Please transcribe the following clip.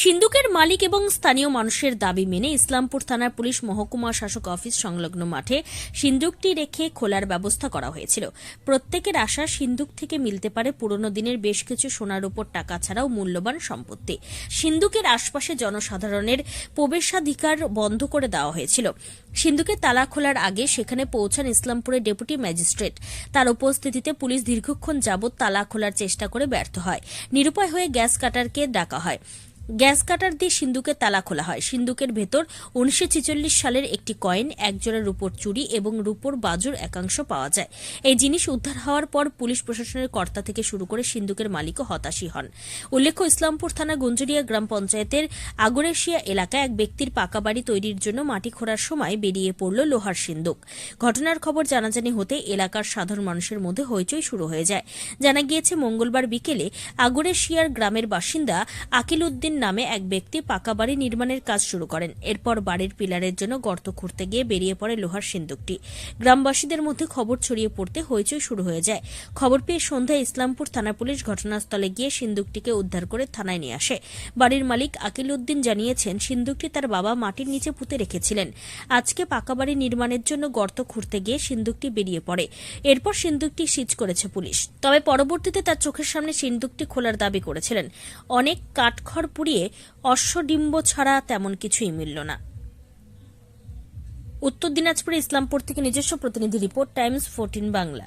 সিন্ধুকের মালিক এবং স্থানীয় মানুষের দাবি মেনে ইসলামপুর থানার পুলিশ মহকুমা শাসক অফিস সংলগ্ন মাঠে সিন্দুকটি রেখে খোলার ব্যবস্থা করা হয়েছিল। প্রত্যেকের আশা সিন্দুক থেকে মিলতে পারে পুরনো দিনের বেশ কিছু সোনার উপর টাকা ছাড়াও মূল্যবান সম্পত্তি। সিন্দুকের আশপাশে জনসাধারণের প্রবেশাধিকার বন্ধ করে দেওয়া হয়েছিল। সিন্ধুকে তালা খোলার আগে সেখানে পৌঁছান ইসলামপুরের ডেপুটি ম্যাজিস্ট্রেট। তার উপস্থিতিতে পুলিশ দীর্ঘক্ষণ যাবৎ তালা খোলার চেষ্টা করে ব্যর্থ হয়। নিরুপায় হয়ে গ্যাস কাটারকে ডাকা হয়। গ্যাস কাটার দিয়ে সিন্ধুকের তালা খোলা হয়। সিন্ধুকের ভেতর উনিশশো ছেচল্লিশ সালের একটি কয়েন, একজোড়া রূপোর চুরি এবং রূপোর বাজুর একাংশ পাওয়া যায়। এই জিনিস উদ্ধার হওয়ার পর পুলিশ প্রশাসনের কর্তা থেকে শুরু করে সিন্ধুকের মালিকও হতাশী হন। উল্লেখ্য, ইসলামপুর থানা গুঞ্জুরিয়া গ্রাম পঞ্চায়েতের আগরেশিয়া এলাকায় এক ব্যক্তির পাকা বাড়ি তৈরির জন্য মাটি খোঁড়ার সময় বেরিয়ে পড়ল লোহার সিন্দুক ঘটনার খবর জানাজানি হতে এলাকার সাধারণ মানুষের মধ্যে হইচই শুরু হয়ে যায়। জানা গিয়েছে, মঙ্গলবার বিকেলে আগরেশিয়ার গ্রামের বাসিন্দা আকিল উদ্দিন নামে এক ব্যক্তি পাকা বাড়ি নির্মাণের কাজ শুরু করেন। এরপর বাড়ির পিলারের জন্য গর্ত খুঁড়তে গিয়ে বেরিয়ে পড়ে লোহার সিন্দুকটি। গ্রামবাসীদের মধ্যে খবর ছড়িয়ে পড়তে হইচই শুরু হয়ে যায়। খবর পেয়ে সন্ধ্যায় ইসলামপুর থানা পুলিশ ঘটনাস্থলে গিয়ে সিন্দুকটিকে উদ্ধার করে থানায় নিয়ে আসে। বাড়ির মালিক আকিল উদ্দিন জানিয়েছেন, সিন্দুকটি তার বাবা মাটির নিচে পুঁতে রেখেছিলেন। আজকে পাকা বাড়ি নির্মাণের জন্য গর্ত খুঁড়তে গিয়ে সিন্দুকটি বেরিয়ে পড়ে। এরপর সিন্দুকটি সিজ করেছে পুলিশ। তবে পরবর্তীতে তার চোখের সামনে সিন্দুকটি খোলার দাবি করেছিলেন। অনেক কাঠখড় পুড়িয়ে অশ্বডিম্ব ছাড়া তেমন কিছুই মিলল না। উত্তর দিনাজপুরে ইসলামপুর থেকে নিজস্ব প্রতিনিধি report, Times, fourteen Bangla.